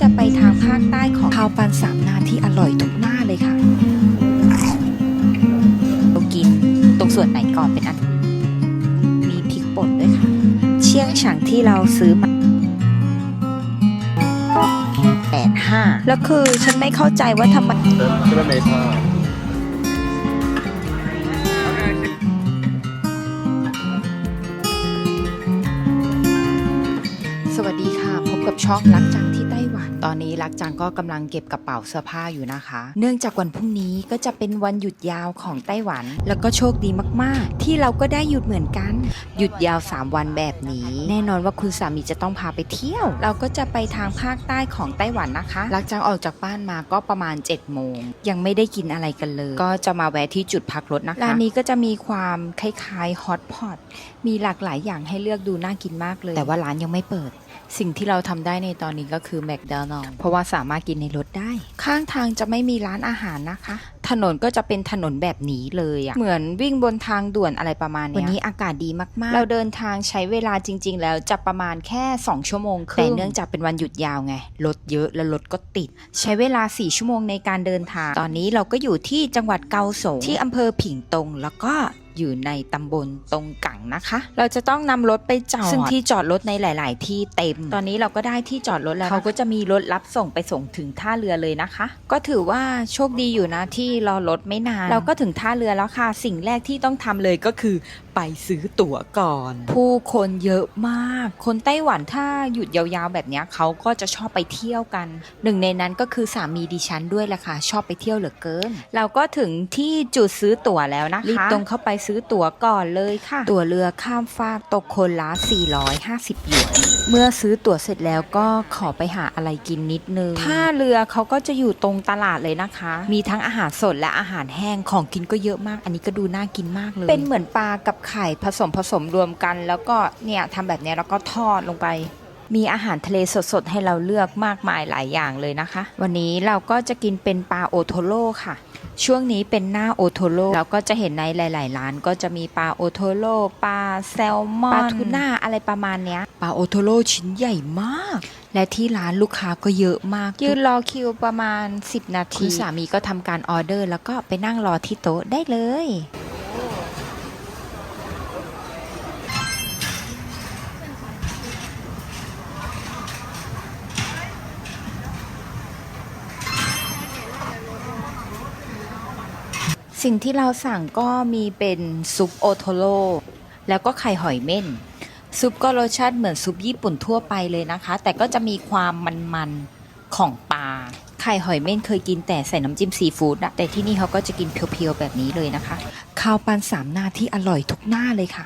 จะไปทางภาคใต้ของข้าวปันสามนาที่อร่อยทุกหน้าเลยค่ะเรากินตรงส่วนไหนก่อนเป็นอัน มีพริกป่นด้วยค่ะ เชียงฉางที่เราซื้อมาแปดห้าแล้วคือฉันไม่เข้าใจว่าทำไมสวัสดีค่ะ พบกับช่องรักจัง ต้หวันตอนนี้รักจังก็กำลังเก็บกระเป๋าเสื้อผ้าอยู่นะคะ เนื่องจากวันพรุ่งนี้ก็จะเป็นวันหยุดยาวของไต้หวัน แล้วก็โชคดีมากๆ ที่เราก็ได้หยุดเหมือนกัน หยุดยาว 3 วันแบบนี้ แน่นอนว่าคุณสามีจะต้องพาไปเที่ยว เราก็จะไปทางภาคใต้ของไต้หวันนะคะรักจังออกจากบ้านมาก็ประมาณ7จ็ดโมงยังไม่ได้กินอะไรกันเลย ก็จะมาแวะที่จุดพักรถนะคะร้านนี้ก็จะมีความคล้ายๆฮอตพอตมีหลากหลายอย่างให้เลือกดูน่ากินมากเลย แต่ว่าร้านยังไม่เปิดสิ่งที่เราทำได้ในตอนนี้ก็คือแม d โดนัล s เพราะว่าสามารถกินในรถได้ ข้างทางจะไม่มีร้านอาหารนะคะ ถนนก็จะเป็นถนนแบบนี้เลยอะเหมือนวิ่งบนทางด่วนอะไรประมาณเนี้ยวันนี้อากาศดีมากๆ เราเดินทางใช้เวลาจริง ๆ แล้วจะประมาณแค่ 2 ชั่วโมงครึ่งแต่เนื่องจากเป็นวันหยุดยาวไง รถเยอะและรถก็ติด ใช้เวลา 4 ชั่วโมงในการเดินทาง ตอนนี้เราก็อยู่ที่จังหวัดเกาสงที่อำเภอผิงตง แล้วก็ อยู่ในตำบลตรงกังนะคะ เราจะต้องนำรถไปจอดซึ่งที่จอดรถในหลาย ๆ ที่เต็ม ตอนนี้เราก็ได้ที่จอดรถแล้วเขาก็จะมีรถรับส่งไปส่งถึงท่าเรือเลยนะคะ ก็ถือว่าโชคดีอยู่นะที่รอรถไม่นาน เราก็ถึงท่าเรือแล้วค่ะ สิ่งแรกที่ต้องทำเลยก็คือไปซื้อตั๋วก่อน ผู้คนเยอะมาก คนไต้หวันถ้าหยุดยาวๆแบบเนี้ยเขาก็จะชอบไปเที่ยวกัน หนึ่งในนั้นก็คือสามีดิฉันด้วยแหละค่ะ ชอบไปเที่ยวเหลือเกิน เราก็ถึงที่จุดซื้อตั๋วแล้วนะคะรีบตรงเข้าไปซื้อตั๋วก่อนเลยค่ะ ตั๋วเรือข้ามฟากตกคนละ 450 หยวน เมื่อซื้อตั๋วเสร็จแล้วก็ขอไปหาอะไรกินนิดนึงท่าเรือเขาก็จะอยู่ตรงตลาดเลยนะคะ มีทั้งอาหารสดและอาหารแห้งของกินก็เยอะมาก อันนี้ก็ดูน่ากินมากเลย เป็นเหมือนปลากับไข่ผสมผสมรวมกัน แล้วก็เนี่ยทำแบบเนี้ยแล้วก็ทอดลงไป มีอาหารทะเลสดๆ ให้เราเลือกมากมายหลายอย่างเลยนะคะ วันนี้เราก็จะกินเป็นปลาโอโทโร่ค่ะ ช่วงนี้เป็นหน้าโอโทโร่เราก็จะเห็นในหลาย ๆ ร้านก็จะมีปลาโอโทโร่ปลาแซลมอนปลาทูน่าอะไรประมาณเนี้ยปลาโอโทโร่ชิ้นใหญ่มากและที่ร้านลูกค้าก็เยอะมาก ยืนรอคิวประมาณ 10 นาที คุณสามีก็ทำการออเดอร์ แล้วก็ไปนั่งรอที่โต๊ะได้เลย สิ่งที่เราสั่งก็มีเป็นซุปโอโทโร่แล้วก็ไข่หอยเม่น ซุปก็รสชาติเหมือนซุปญี่ปุ่นทั่วไปเลยนะคะ แต่ก็จะมีความมันๆของปลาไข่หอยเม่นเคยกินแต่ใส่น้ำจิ้มซีฟู้ดอะแต่ที่นี่เขาก็จะกินเพียวๆแบบนี้เลยนะคะข้าวปันสามหน้าที่อร่อยทุกหน้าเลยค่ะ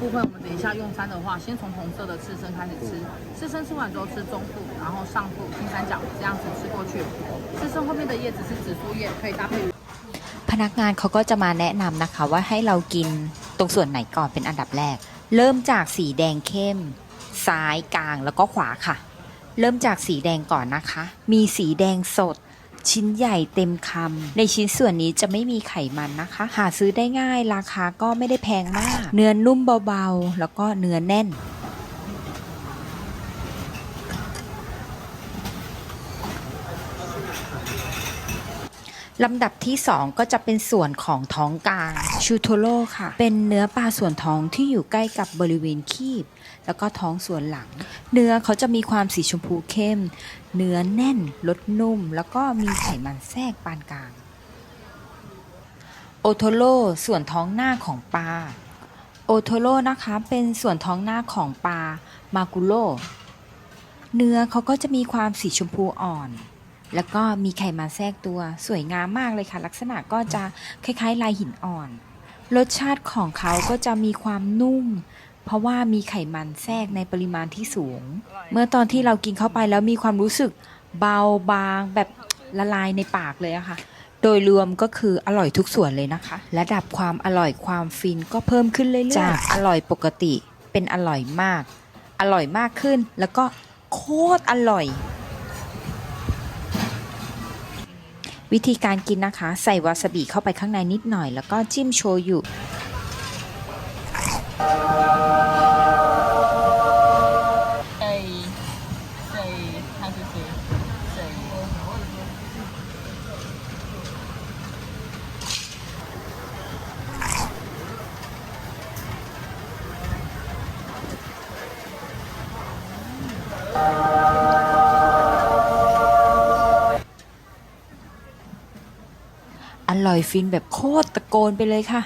部分，我们等一下用餐的话，先从红色的刺身开始吃，刺身吃完之后吃中腹，然后上腹、金三角这样子吃过去。刺身后面的叶子是紫苏叶，可以搭配鱼 พนักงานเขาก็จะมาแนะนำนะคะว่าให้เรากินตรงส่วนไหนก่อนเป็นอันดับแรก เริ่มจากสีแดงเข้ม ซ้ายกลางแล้วก็ขวาค่ะ เริ่มจากสีแดงก่อนนะคะ มีสีแดงสด ชิ้นใหญ่เต็มคำ ในชิ้นส่วนนี้จะไม่มีไขมันนะคะ หาซื้อได้ง่ายราคาก็ไม่ได้แพงมาก เนื้อนุ่มเบาๆ แล้วก็เนื้อแน่น ลำดับที่ 2 ก็จะเป็นส่วนของท้องกลางชูโทโร่ค่ะ เป็นเนื้อปลาส่วนท้องที่อยู่ใกล้กับบริเวณคีบ แล้วก็ท้องส่วนหลัง เนื้อเขาจะมีความสีชมพูเข้ม เนื้อแน่นรสนุ่ม แล้วก็มีไขมันแทรกปานกลาง โอโทโร่ส่วนท้องหน้าของปลาโอโทโร่นะคะเป็นส่วนท้องหน้าของปลามากุโร่เนื้อเขาก็จะมีความสีชมพูอ่อน แล้วก็มีไขมันแทรกตัวสวยงามมากเลยค่ะ ลักษณะก็จะคล้ายๆ ลายหินอ่อน รสชาติของเขาก็จะมีความนุ่ม เพราะว่ามีไขมันแทรกในปริมาณที่สูง เมื่อตอนที่เรากินเข้าไปแล้วมีความรู้สึกเบาบางแบบละลายในปากเลยอะค่ะ โดยรวมก็คืออร่อยทุกส่วนเลยนะคะ ระดับความอร่อยความฟินก็เพิ่มขึ้นเรื่อยๆ จากอร่อยปกติเป็นอร่อยมาก อร่อยมากขึ้นแล้วก็โคตรอร่อย วิธีการกินนะคะ ใส่วาซาบิเข้าไปข้างในนิดหน่อย แล้วก็จิ้มโชยุ ฟินแบบโคตรตะโกนไปเลยค่ะ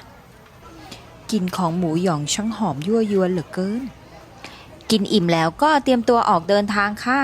กลิ่นของหมูหยองช่างหอมยั่วยวนเหลือเกิน กินอิ่มแล้วก็เตรียมตัวออกเดินทางค่ะ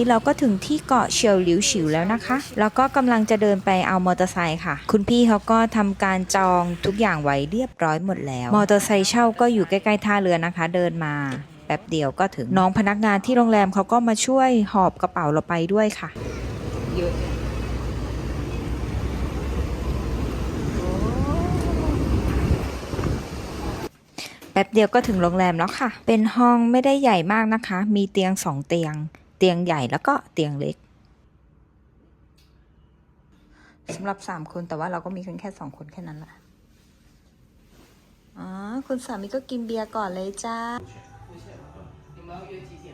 นี้เราก็ถึงที่เกาะเชียวหลิวฉิวแล้วนะคะ แล้วก็กำลังจะเดินไปเอามอเตอร์ไซค์ค่ะ คุณพี่เขาก็ทำการจองทุกอย่างไว้เรียบร้อยหมดแล้ว มอเตอร์ไซค์เช่าก็อยู่ใกล้ๆท่าเรือนะคะ เดินมาแป๊บเดียวก็ถึงน้องพนักงานที่โรงแรมเขาก็มาช่วยหอบกระเป๋าเราไปด้วยค่ะ。แป๊บเดียวก็ถึงโรงแรมแล้วค่ะ เป็นห้องไม่ได้ใหญ่มากนะคะ มีเตียงสองเตียง เตียงใหญ่แล้วก็เตียงเล็กสำหรับสามคนแต่ว่าเราก็มีกันแค่สองคนแค่นั้นแหละอ๋อ คุณสามีก็กินเบียร์ก่อนเลยจ้า 你们要约几点？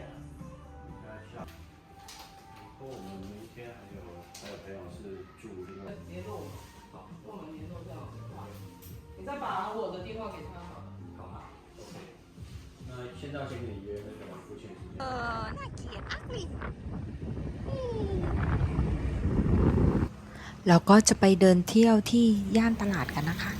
和我们明天还有还有朋友是住另外联络我们，好，跟我们联络这样子。你再把我的电话给他好了。好吗？OK。那现在先给 เออน่าเกลียดอักลิแล้วก็จะไปเดินเที่ยวที่ย่านตลาดกันนะคะ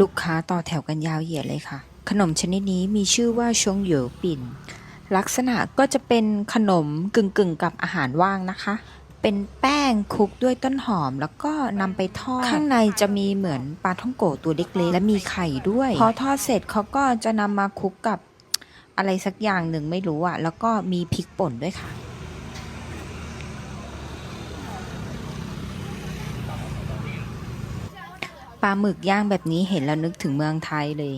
ลูกค้าต่อแถวกันยาวเหยียดเลยค่ะ ขนมชนิดนี้มีชื่อว่าชงเหยวปิ่น ลักษณะก็จะเป็นขนมกึ่งๆงกับอาหารว่างนะคะ เป็นแป้งคลุกด้วยต้นหอม แล้วก็นำไปทอด ข้างในจะมีเหมือนปลาท่องโกตัวเล็กๆ และมีไข่ด้วย พอทอดเสร็จเขาก็จะนำมาคลุกกับอะไรสักอย่างหนึ่งไม่รู้อะแล้วก็มีพริกป่นด้วยค่ะ ปลาหมึกย่างแบบนี้เห็นแล้วนึกถึงเมืองไทยเลย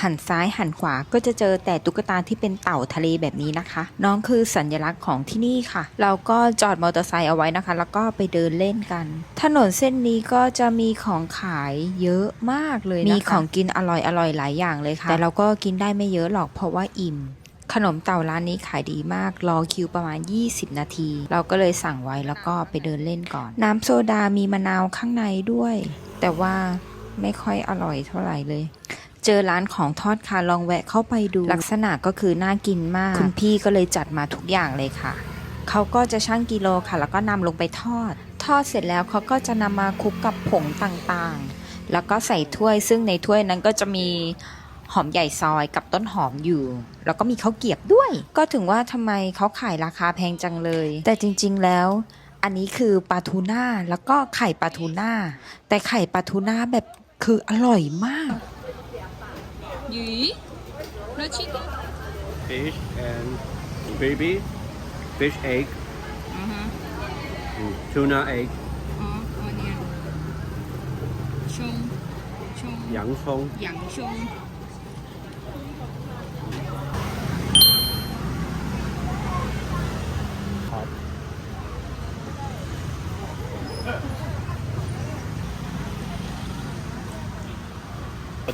หันซ้ายหันขวาก็จะเจอแต่ตุ๊กตาที่เป็นเต่าทะเลแบบนี้นะคะ น้องคือสัญลักษณ์ของที่นี่ค่ะ เราก็จอดมอเตอร์ไซค์เอาไว้นะคะ แล้วก็ไปเดินเล่นกัน ถนนเส้นนี้ก็จะมีของขายเยอะมากเลยนะคะมีของกินอร่อยอร่อยหลายอย่างเลยค่ะ แต่เราก็กินได้ไม่เยอะหรอกเพราะว่าอิ่ม ขนมเต่าร้านนี้ขายดีมาก รอคิวประมาณ 20 นาที เราก็เลยสั่งไว้แล้วก็ไปเดินเล่นก่อน น้ำโซดามีมะนาวข้างในด้วย แต่ว่าไม่ค่อยอร่อยเท่าไหร่เลย เจอร้านของทอดค่ะลองแวะเข้าไปดู ลักษณะก็คือน่ากินมาก คุณพี่ก็เลยจัดมาทุกอย่างเลยค่ะ เขาก็จะชั่งกิโลค่ะ แล้วก็นำลงไปทอด ทอดเสร็จแล้วเขาก็จะนำมาคลุกกับผงต่างๆ แล้วก็ใส่ถ้วยซึ่งในถ้วยนั้นก็จะมี หอมใหญ่ซอยกับต้นหอมอยู่ แล้วก็มีข้าวเกรียบด้วย ก็ถึงว่าทำไมเขาขายราคาแพงจังเลย แต่จริงๆแล้ว อันนี้คือปลาทูน่าแล้วก็ไข่ปลาทูน่าแต่ไข่ปลาทูน่าแบบคืออร่อยมาก 鱼，no chicken。 fish and baby fish egg 嗯哼， mm, tuna egg 哦，我念。葱，葱，洋葱洋葱。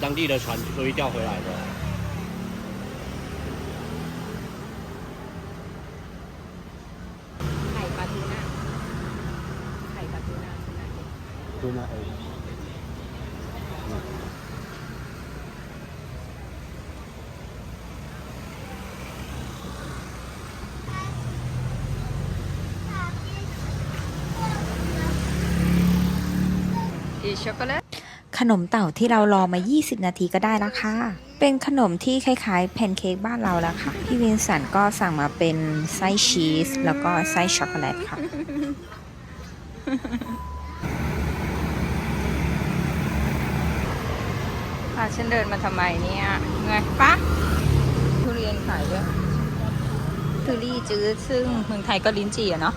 当地的船所以钓回来的。ไข่ปลาทูน่าไข่ปลาทูน่าทูน่า tuna egg อีช็อกโกแลต ขนมเต่าที่เรารอมา 20 นาทีก็ได้ล้วค่ะ เป็นขนมที่คล้ายๆแพนเค้กบ้านเราแล้วค่ะ พี่วินสันก็สั่งมาเป็นไส้ชีส แล้วก็ไส้ช็อกโกแลตค่ะ พาฉันเดินมาทำไมเนี่ยไงปะทุเรียนขายด้วยทุเรียจื้อซึ่งเมืองไทยก็ลิ้นจี่อะเนาะ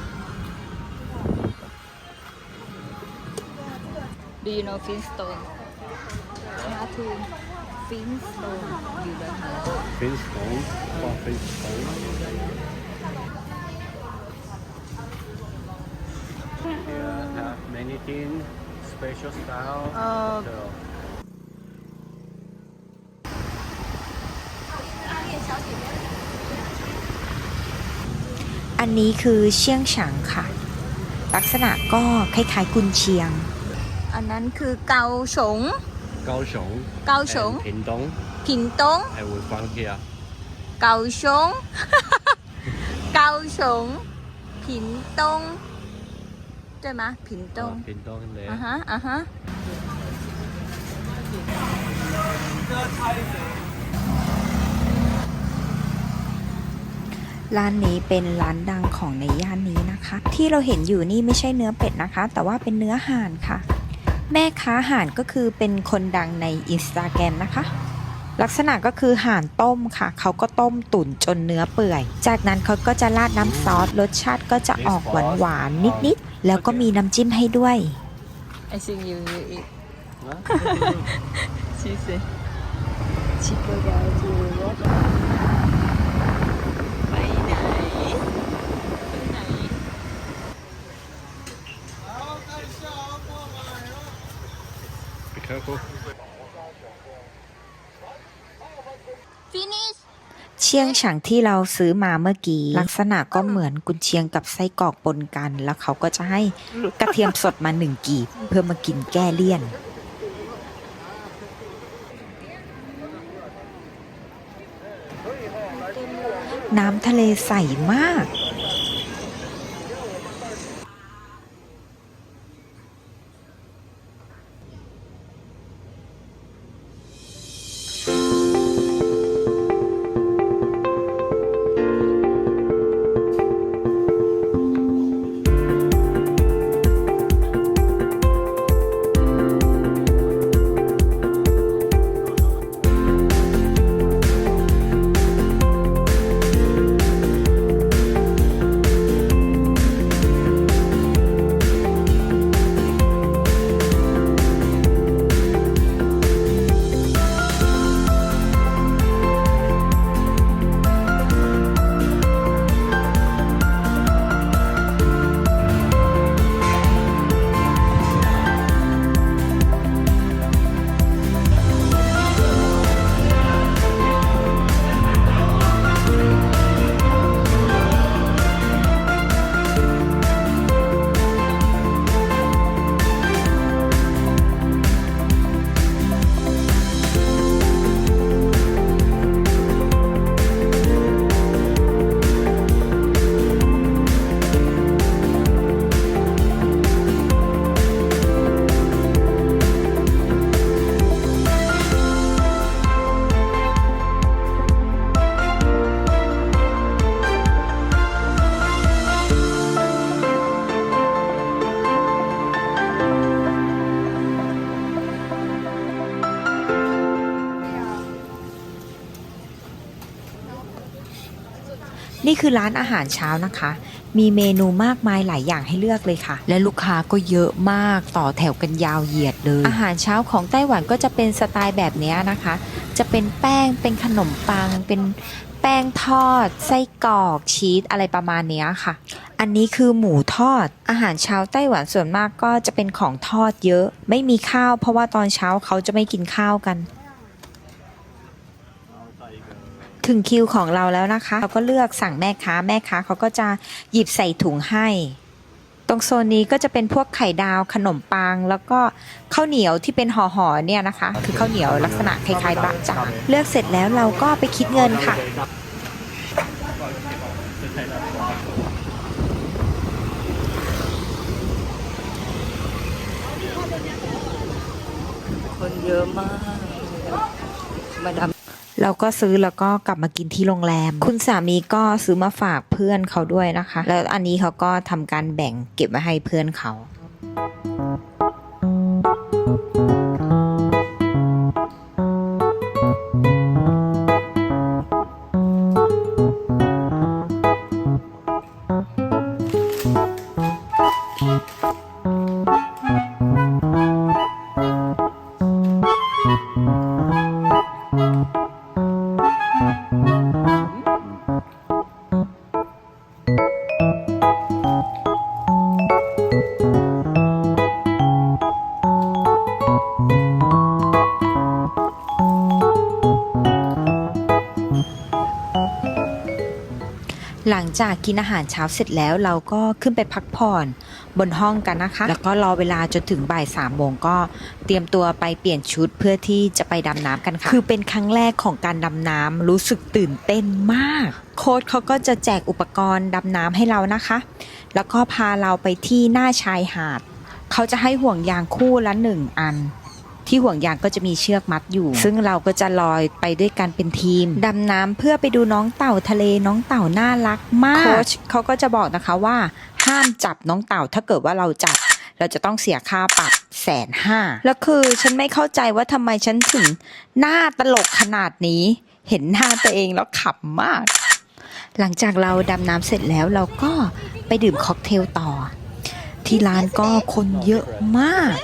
Do you know Flintstone? มาทู Flintstone อยู่เลยค่ะ Flintstone or Flintstone Here have many things special style เอ่อ so อันนี้คือเชียงฉางค่ะ ลักษณะก็คล้ายๆกุนเชียง อันนั้นคือเกาสงเกาสงเกาสงพินโต้พินตง I will from here. เกาสง เกาสงพินตงใช่ไหมผินตง Uh, Pingdong there. อ่าฮะอ่ร้านนี้เป็นร้านดังของในย่านนี้นะคะ ที่เราเห็นอยู่นี่ไม่ใช่เนื้อเป็ดนะคะ แต่ว่าเป็นเนื้อห่านค่ะ แม่ค้าห่านก็คือเป็นคนดังในอินสตาแกรมนะคะ ลักษณะก็คือห่านต้มค่ะ เขาก็ต้มตุ๋นจนเนื้อเปื่อย จากนั้นเขาก็จะราดน้ำซอสรสชาติก็จะออกหวานหวานนิดๆ แล้วก็มีน้ำจิ้มให้ด้วย I think you you eat she said she forgot to watch careful ฟินิชเชียงฉางที่เราซื้อมาเมื่อกี้ ลักษณะก็เหมือนกุนเชียงกับไส้กรอกปนกัน แล้วเขาก็จะให้กระเทียมสดมาหนึ่งกีบ เพื่อมากินแก้เลี่ยน น้ำทะเลใสมาก คือร้านอาหารเช้านะคะ มีเมนูมากมายหลายอย่างให้เลือกเลยค่ะ และลูกค้าก็เยอะมากต่อแถวกันยาวเหยียดเลย อาหารเช้าของไต้หวันก็จะเป็นสไตล์แบบนี้นะคะ จะเป็นแป้งเป็นขนมปัง เป็นแป้งทอด ไส้กรอกชีสอะไรประมาณเนี้ยค่ะ อันนี้คือหมูทอด อาหารเช้าไต้หวันส่วนมากก็จะเป็นของทอดเยอะ ไม่มีข้าว เพราะว่าตอนเช้าเขาจะไม่กินข้าวกัน ถึงคิวของเราแล้วนะคะ เราก็เลือกสั่งแม่ค้าแม่ค้าเขาก็จะหยิบใส่ถุงให้ ตรงโซนนี้ก็จะเป็นพวกไข่ดาวขนมปัง แล้วก็ข้าวเหนียวที่เป็นห่อๆเนี่ยนะคะ คือข้าวเหนียวลักษณะคล้ายๆบะจ่างเลือกเสร็จแล้วเราก็ไปคิดเงินค่ะคนเยอะมากมาดาม เราก็ซื้อแล้วก็กลับมากินที่โรงแรม คุณสามีก็ซื้อมาฝากเพื่อนเขาด้วยนะคะ แล้วอันนี้เขาก็ทำการแบ่งเก็บไว้ให้เพื่อนเขาหลั จากกินอาหารเช้าเสร็จแล้วเราก็ขึ้นไปพักผ่อนบนห้องกันนะคะ แล้วก็รอเวลาจนถึงบ่ายสามโมงก็เตรียมตัวไปเปลี่ยนชุดเพื่อที่จะไปดำน้ำกันค่ะ คือเป็นครั้งแรกของการดำน้ำรู้สึกตื่นเต้นมาก โค้ชเขาก็จะแจกอุปกรณ์ดำน้ำให้เรานะคะ แล้วก็พาเราไปที่หน้าชายหาด เขาจะให้ห่วงยางคู่ละหนึ่งอัน ที่ห่วงยางก็จะมีเชือกมัดอยู่ ซึ่งเราก็จะลอยไปด้วยกันเป็นทีม ดำน้ำเพื่อไปดูน้องเต่าทะเลน้องเต่าน่ารักมากโค้ชเขาก็จะบอกนะคะว่า ห้ามจับน้องเต่าถ้าเกิดว่าเราจับเราจะต้องเสียค่าปรับแสนห้า แล้วคือฉันไม่เข้าใจว่าทำไมฉันถึงหน้าตลกขนาดนี้ เห็นหน้าตัวเองแล้วขำมาก หลังจากเราดำน้ำเสร็จแล้วเราก็ไปดื่มค็อกเทลต่อ ที่ร้านก็คนเยอะมาก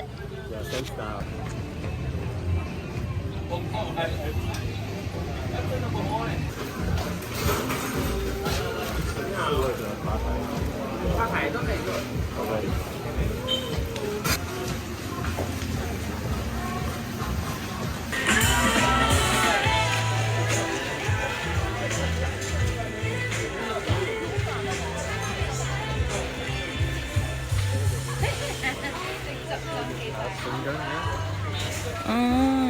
อืม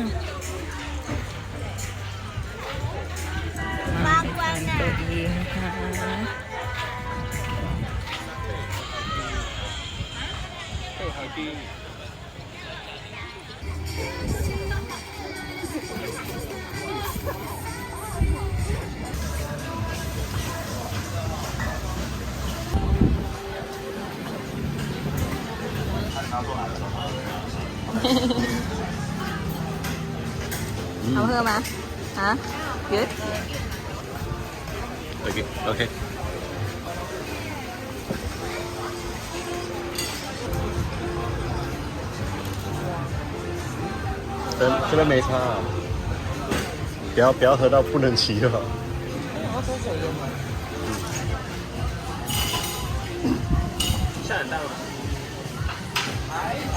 มากกว่านะตั 喝吗？哈？yes. 好的，OK. 这这边没差啊。不要不要喝到不能骑了。还要抽？下很大了。还好。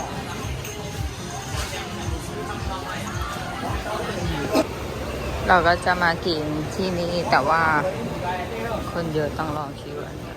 เราก็จะมากินที่นี่แต่ว่าคนเยอะต้องรอคิวอันเนี้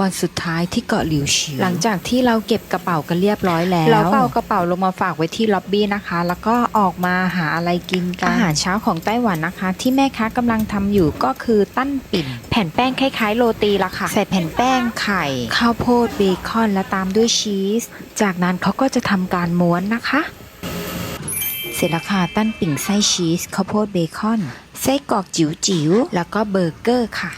วันสุดท้ายที่เกาะหลิวชิวหลังจากที่เราเก็บกระเป๋ากันเรียบร้อยแล้วเราก็เอากระเป๋าลงมาฝากไว้ที่ล็อบบี้นะคะ แล้วก็ออกมาหาอะไรกินกันอาหารเช้าของไต้หวันนะคะ ที่แม่ค้ากำลังทำอยู่ก็คือตั้นปิ่นแผ่นแป้งคล้ายๆโรตีละค่ะใส่แผ่นแป้งไข่ข้าวโพดเบคอนและตามด้วยชีส จากนั้นเขาก็จะทำการม้วนนะคะเสร็จแล้วค่ะตั้นปิ่งไส้ชีสข้าวโพดเบคอน ไส้กรอกจิ๋วๆแล้วก็เบอร์เกอร์ค่ะ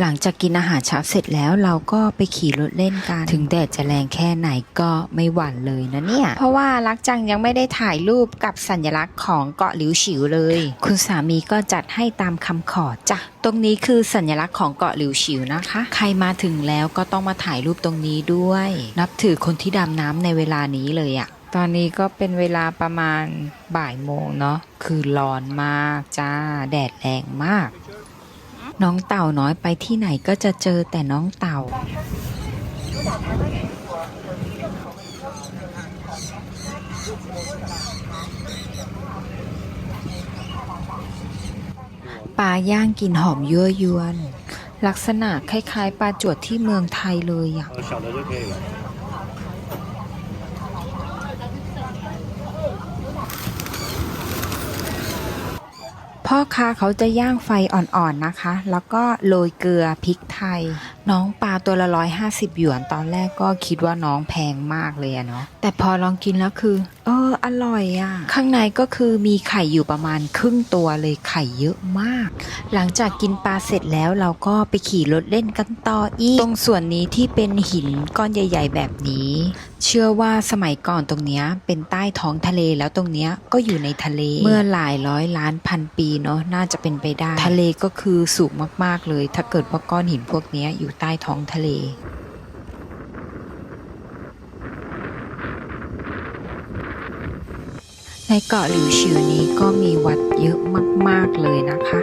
หลังจากกินอาหารเช้าเสร็จแล้วเราก็ไปขี่รถเล่นกัน ถึงแดดจะแรงแค่ไหนก็ไม่หวั่นเลยนะเนี่ย เพราะว่ารักจังยังไม่ได้ถ่ายรูปกับสัญลักษณ์ของเกาะหลิวฉิวเลย คุณสามีก็จัดให้ตามคำขอจ้ะตรงนี้คือสัญลักษณ์ของเกาะหลิวฉิวนะคะ ใครมาถึงแล้วก็ต้องมาถ่ายรูปตรงนี้ด้วย นับถือคนที่ดำน้ำในเวลานี้เลยอะตอนนี้ก็เป็นเวลาประมาณบ่ายโมงเนาะคือร้อนมากจ้า แดดแรงมาก น้องเต่าน้อยไปที่ไหนก็จะเจอแต่น้องเต่า ปลาย่างกินหอมยั่วยวน ลักษณะคล้ายๆปลาจวดที่เมืองไทยเลยอะ พ่อค้าเขาจะย่างไฟอ่อนๆนะคะ แล้วก็โรยเกลือพริกไทย น้องปลาตัวละร้อยห้าสิบหยวนตอนแรกก็คิดว่าน้องแพงมากเลยอะเนาะแต่พอลองกินแล้วคือ เออ อร่อยอะข้างในก็คือมีไข่อยู่ประมาณครึ่งตัวเลยไข่เยอะมาก หลังจากกินปลาเสร็จแล้วเราก็ไปขี่รถเล่นกันต่ออีก ตรงส่วนนี้ที่เป็นหินก้อนใหญ่ ๆ แบบนี้ เชื่อว่าสมัยก่อนตรงเนี้ยเป็นใต้ท้องทะเลแล้วตรงเนี้ยก็อยู่ในทะเล เมื่อหลายร้อยล้านพันปีเนาะน่าจะเป็นไปได้ ทะเลก็คือสูงมากๆเลย ถ้าเกิดว่าก้อนหินพวกนี้อยู่ใต้ท้องทะเล ในเกาะหลิวชิวนี้ก็มีวัดเยอะมาก ๆ เลยนะคะ